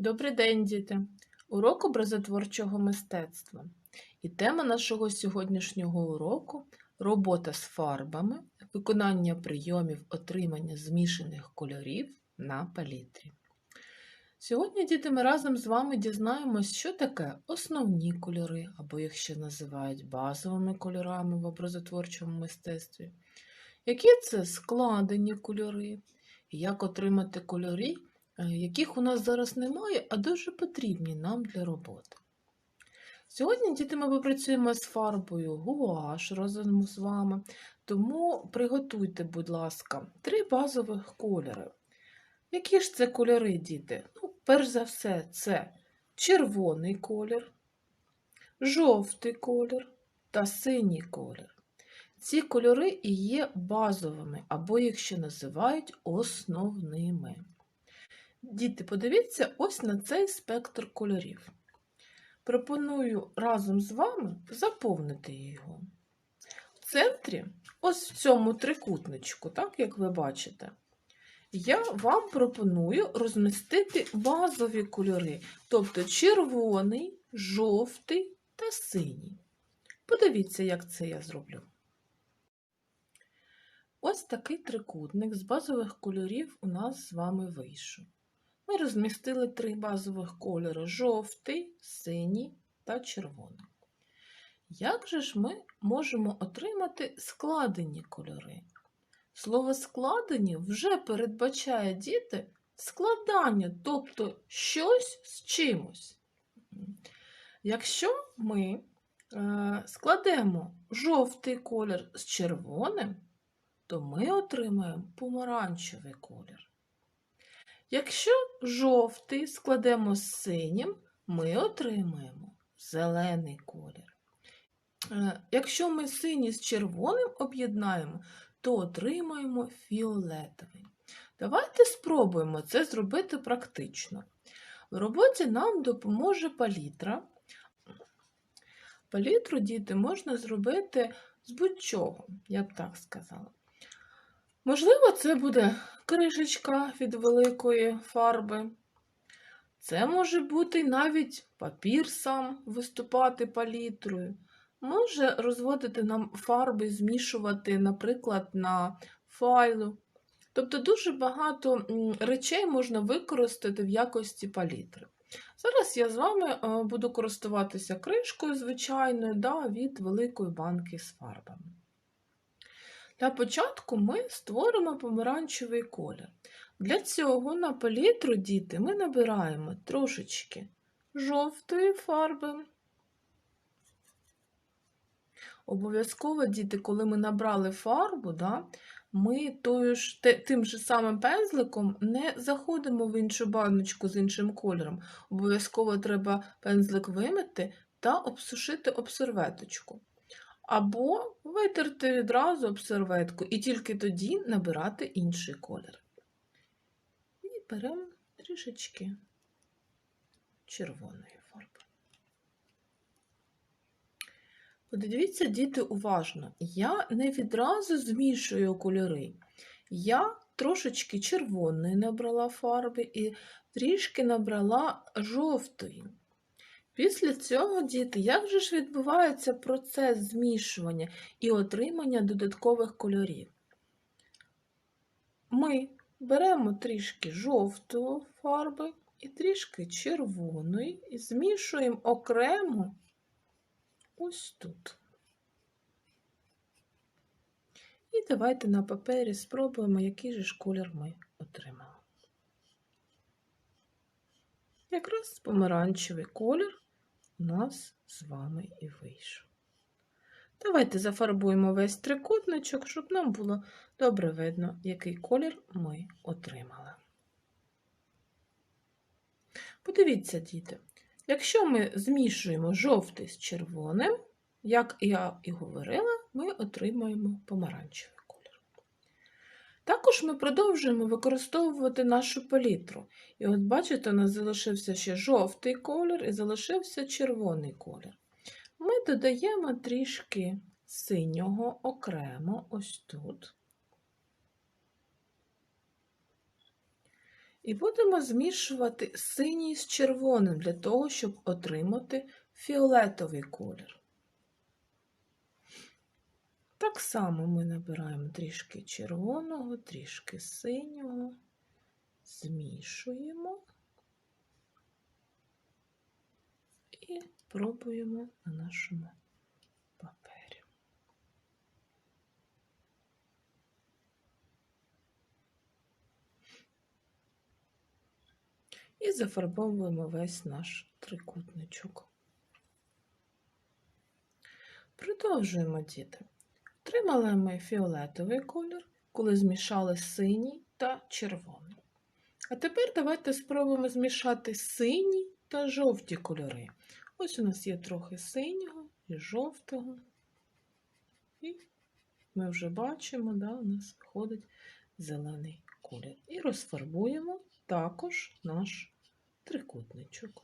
Добрий день, діти! Урок образотворчого мистецтва. І тема нашого сьогоднішнього уроку робота з фарбами, виконання прийомів отримання змішаних кольорів на палітрі. Сьогодні, діти, ми разом з вами дізнаємось, що таке основні кольори, або їх ще називають базовими кольорами в образотворчому мистецтві, які це складені кольори, як отримати кольори, яких у нас зараз немає, а дуже потрібні нам для роботи. Сьогодні, діти, ми попрацюємо з фарбою гуаш разом з вами, тому приготуйте, будь ласка, три базових кольори. Які ж це кольори, діти? Ну, перш за все, це червоний колір, жовтий колір та синій колір. Ці кольори і є базовими, або їх ще називають основними. Діти, подивіться ось на цей спектр кольорів. Пропоную разом з вами заповнити його. В центрі, ось в цьому трикутничку, так як ви бачите, я вам пропоную розмістити базові кольори, тобто червоний, жовтий та синій. Подивіться, як це я зроблю. Ось такий трикутник з базових кольорів у нас з вами вийшов. Ми розмістили три базових кольори жовтий, синій та червоний. Як же ж ми можемо отримати складені кольори? Слово складені вже передбачає діти складання, тобто щось з чимось. Якщо ми е, складемо жовтий колір з червоним, то ми отримаємо помаранчевий колір. Якщо жовтий складемо з синім, ми отримаємо зелений колір. Е, Якщо ми синій з червоним об'єднаємо, то отримаємо фіолетовий. Давайте спробуємо це зробити практично. В роботі нам допоможе палітра. Палітру, діти, можна зробити з будь-чого, я б так сказала. Можливо, це буде кришечка від великої фарби. Це може бути навіть папір сам виступати палітрою. Може розводити нам фарби, змішувати, наприклад, на файлу. Тобто дуже багато речей можна використати в якості палітри. Зараз я з вами е, буду користуватися кришкою звичайною да, від великої банки з фарбами. Для початку ми створимо помаранчевий колір. Для цього на палітру діти ми набираємо трошечки жовтої фарби. Обов'язково, діти, коли ми набрали фарбу, да, ми тою ж, тим же самим пензликом не заходимо в іншу баночку з іншим кольором. Обов'язково треба пензлик вимити та обсушити об серветочку. Або витерти відразу об серветку і тільки тоді набирати інший колір. І беремо трішечки червоної фарби. Подивіться, діти, уважно. Я не відразу змішую кольори. Я трошечки червоної набрала фарби і трішки набрала жовтої. Після цього, діти, як же ж відбувається процес змішування і отримання додаткових кольорів? Ми беремо трішки жовтої фарби і трішки червоної і змішуємо окремо ось тут. І давайте на папері спробуємо, який же ж колір ми отримали. Якраз помаранчевий колір у нас з вами і вийшов. Давайте зафарбуємо весь трикутничок, щоб нам було добре видно, який колір ми отримали. Подивіться, діти, якщо ми змішуємо жовтий з червоним, як я і говорила, ми отримаємо помаранчевий. Також ми продовжуємо використовувати нашу палітру. І от бачите, у нас залишився ще жовтий колір і залишився червоний колір. Ми додаємо трішки синього окремо ось тут. І будемо змішувати синій з червоним для того, щоб отримати фіолетовий колір. Так само ми набираємо трішки червоного, трішки синього, змішуємо і пробуємо на нашому папері. І зафарбовуємо весь наш трикутничок. Продовжуємо діти. Отримали ми фіолетовий колір, коли змішали синій та червоний. А тепер давайте спробуємо змішати синій та жовті кольори. Ось у нас є трохи синього і жовтого. І ми вже бачимо, да, у нас виходить зелений колір. І розфарбуємо також наш трикутничок.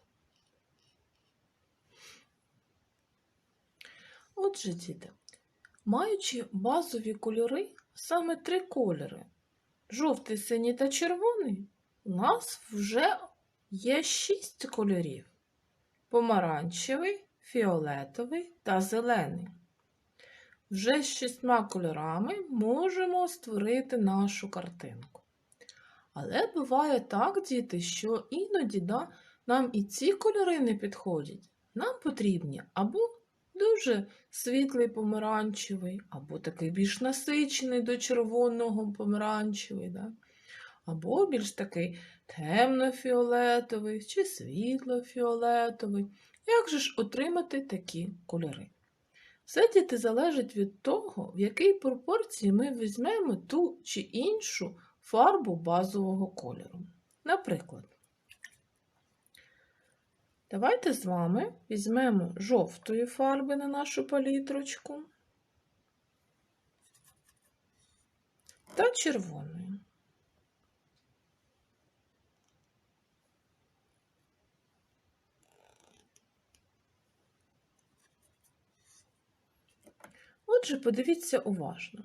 Отже, діти, маючи базові кольори, саме три кольори жовтий, синій та червоний, у нас вже є шість кольорів: помаранчевий, фіолетовий та зелений. Вже з шістьма кольорами можемо створити нашу картинку. Але буває так, діти, що іноді да, нам і ці кольори не підходять. Нам потрібні або дуже світлий помаранчевий, або такий більш насичений до червоного помаранчевий, да? або більш такий темно-фіолетовий чи світло-фіолетовий. Як же ж отримати такі кольори? Все діти залежить від того, в якій пропорції ми візьмемо ту чи іншу фарбу базового кольору. Наприклад, давайте з вами візьмемо жовтої фарби на нашу палітрочку та червоної. Отже, подивіться уважно.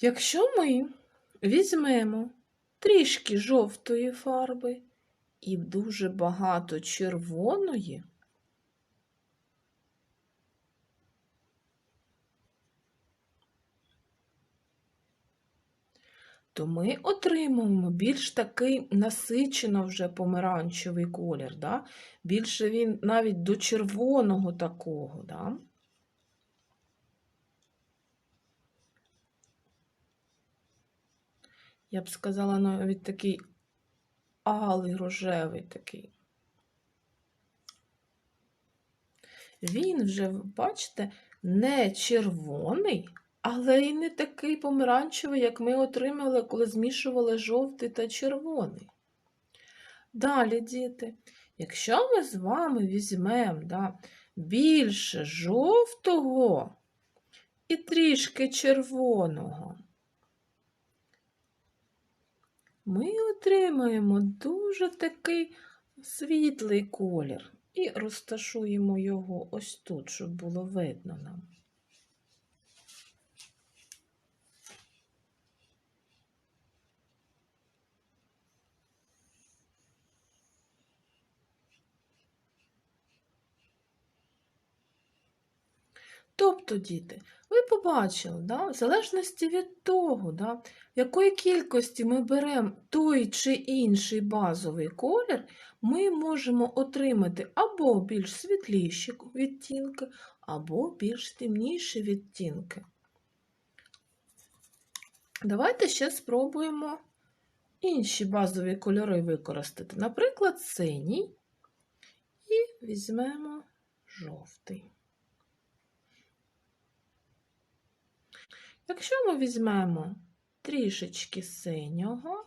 Якщо ми візьмемо трішки жовтої фарби і дуже багато червоної, то ми отримуємо більш такий насичено вже помаранчевий колір. Да? Більше він навіть до червоного такого. Да? Я б сказала, навіть такий алий рожевий такий. Він вже, бачите, не червоний, але й не такий помаранчевий, як ми отримали, коли змішували жовтий та червоний. Далі, діти, якщо ми з вами візьмемо да, більше жовтого і трішки червоного, ми отримаємо дуже такий світлий колір і розташуємо його ось тут, щоб було видно нам. Тобто, діти, ви побачили, да, в залежності від того, да, якої кількості ми беремо той чи інший базовий колір, ми можемо отримати або більш світліші відтінки, або більш темніші відтінки. Давайте ще спробуємо інші базові кольори використати. Наприклад, синій і візьмемо жовтий. Якщо ми візьмемо трішечки синього,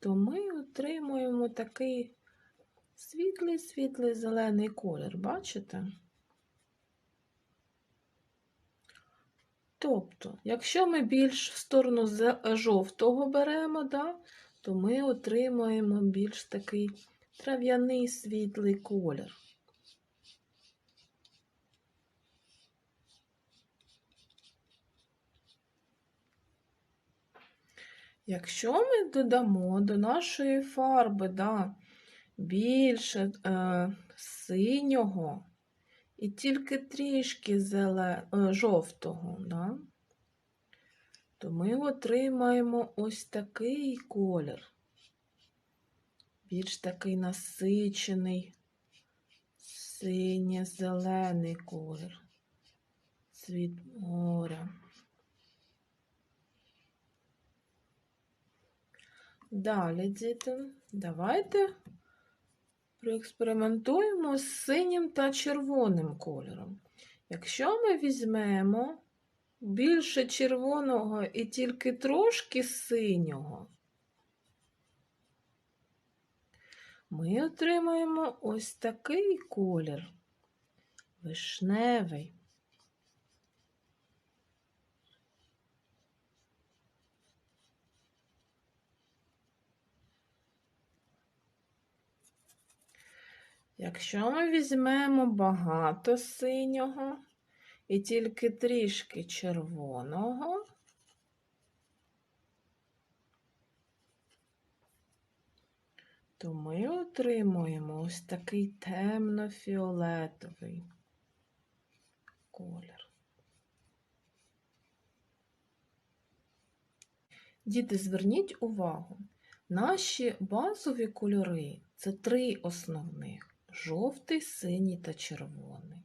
то ми отримуємо такий світлий-світлий зелений колір, бачите? Тобто, якщо ми більш в сторону жовтого беремо, да, то ми отримуємо більш такий трав'яний світлий колір. Якщо ми додамо до нашої фарби да, більше е, синього і тільки трішки зеле... е, жовтого, да, то ми отримаємо ось такий колір. Більш такий насичений синє-зелений колір, цвіт моря. Далі, діти, давайте проекспериментуємо з синім та червоним кольором. Якщо ми візьмемо більше червоного і тільки трошки синього, ми отримаємо ось такий колір вишневий. Якщо ми візьмемо багато синього і тільки трішки червоного, то ми отримуємо ось такий темно-фіолетовий колір. Діти, зверніть увагу, наші базові кольори це три основних жовтий, синій та червоний.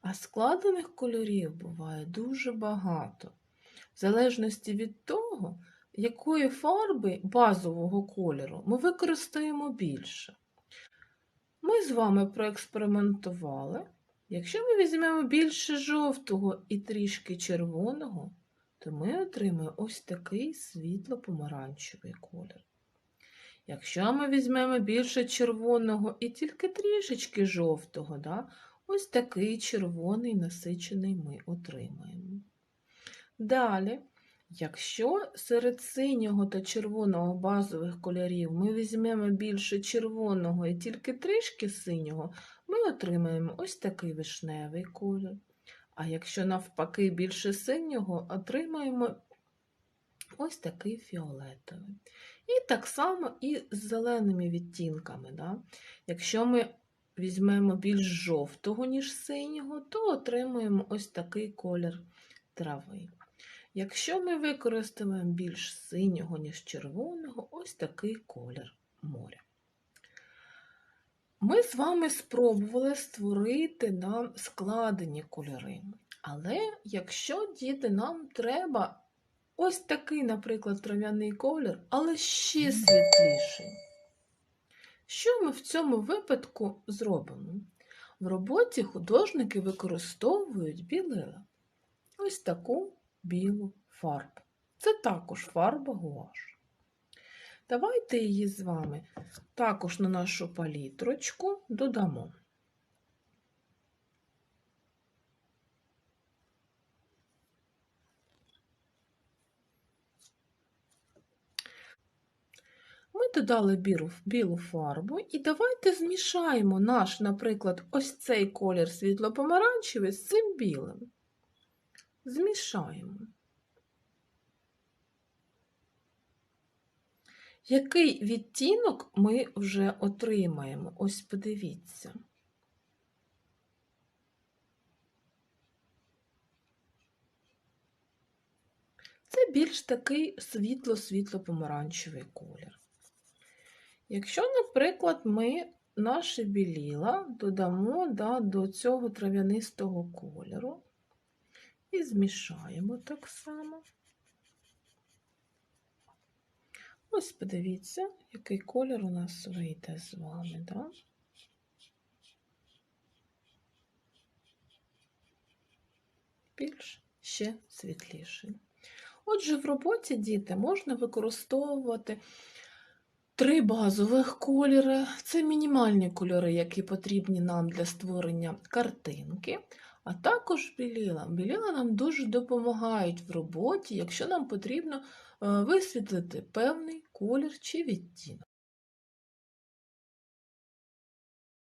А складених кольорів буває дуже багато, в залежності від того, якої фарби базового кольору ми використаємо більше. Ми з вами проекспериментували. Якщо ми візьмемо більше жовтого і трішки червоного, то ми отримаємо ось такий світло-помаранчевий колір. Якщо ми візьмемо більше червоного і тільки трішечки жовтого, да, ось такий червоний насичений ми отримаємо. Далі, якщо серед синього та червоного базових кольорів ми візьмемо більше червоного і тільки трішки синього, ми отримаємо ось такий вишневий колір. А якщо навпаки більше синього, отримаємо ось такий фіолетовий. І так само і з зеленими відтінками. Да? Якщо ми візьмемо більш жовтого, ніж синього, то отримуємо ось такий колір трави. Якщо ми використаємо більш синього, ніж червоного, ось такий колір моря. Ми з вами спробували створити нам складені кольори. Але якщо діти нам треба ось такий, наприклад, трав'яний колір, але ще світліший. Що ми в цьому випадку зробимо? В роботі художники використовують білила. Ось таку білу фарбу. Це також фарба гуаш. Давайте її з вами також на нашу палітрочку додамо. Ми додали білу, фарбу і давайте змішаємо наш, наприклад, ось цей колір світло-помаранчевий з цим білим. Змішаємо. Який відтінок ми вже отримаємо? Ось подивіться. Це більш такий світло-світло-помаранчевий колір. Якщо, наприклад, ми наше біліла додамо да, до цього трав'янистого кольору і змішаємо так само. Ось подивіться, який колір у нас вийде з вами. Да? Більш ще світліший. Отже, в роботі діти можна використовувати три базових кольори. Це мінімальні кольори, які потрібні нам для створення картинки. А також біліла. Біліла нам дуже допомагають в роботі, якщо нам потрібно е, висвітлити певний колір чи відтінок.